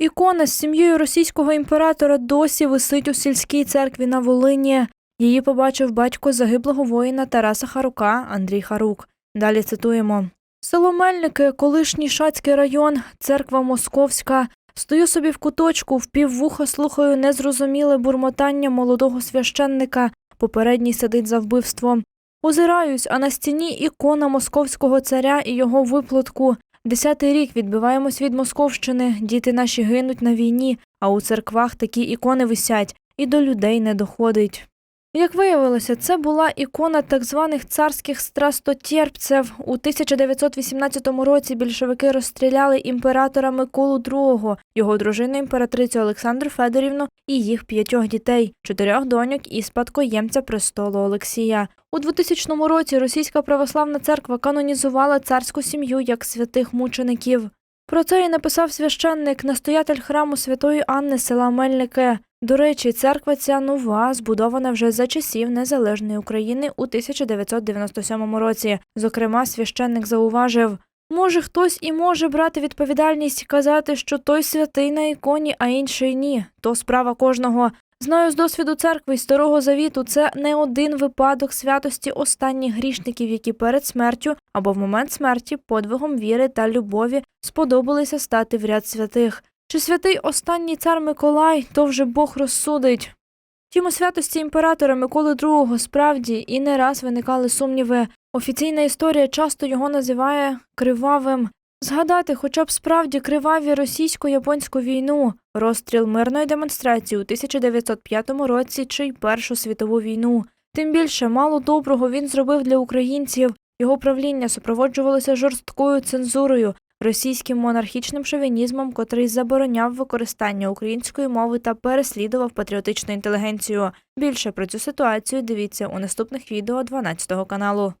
Ікона з сім'єю російського імператора досі висить у сільській церкві на Волині. Її побачив батько загиблого воїна Тараса Харука Андрій Харук. Далі цитуємо: Село Мельники, колишній Шацький район, церква Московська. Стою собі в куточку, впіввуха слухаю незрозуміле бурмотання молодого священника. Попередній сидить за вбивством. Озираюсь, а на стіні ікона московського царя і його виплатку. Десятий рік відбиваємось від Московщини, діти наші гинуть на війні, а у церквах такі ікони висять, і до людей не доходить. Як виявилося, це була ікона так званих царських страстотерпців. У 1918 році більшовики розстріляли імператора Миколу II, його дружину імператрицю Олександру Федорівну і їх п'ятьох дітей, чотирьох доньок і спадкоємця престолу Олексія. У 2000 році Російська православна церква канонізувала царську сім'ю як святих мучеників. Про це і написав священник, настоятель храму святої Анни села Мельники. До речі, церква ця нова, збудована вже за часів незалежної України у 1997 році. Зокрема, священник зауважив. Може, хтось і може брати відповідальність і казати, що той святий на іконі, а інший ні. То справа кожного. Знаю з досвіду церкви й старого завіту, це не один випадок святості останніх грішників, які перед смертю або в момент смерті подвигом віри та любові сподобалися стати в ряд святих. Чи святий останній цар Миколай, то вже Бог розсудить. Втім, у святості імператора Миколи II справді і не раз виникали сумніви. Офіційна історія часто його називає кривавим. Згадати хоча б справді криваві російсько-японську війну, розстріл мирної демонстрації у 1905 році чи й Першу світову війну. Тим більше мало доброго він зробив для українців. Його правління супроводжувалося жорсткою цензурою, російським монархічним шовінізмом, котрий забороняв використання української мови та переслідував патріотичну інтелігенцію. Більше про цю ситуацію дивіться у наступних відео 12 каналу.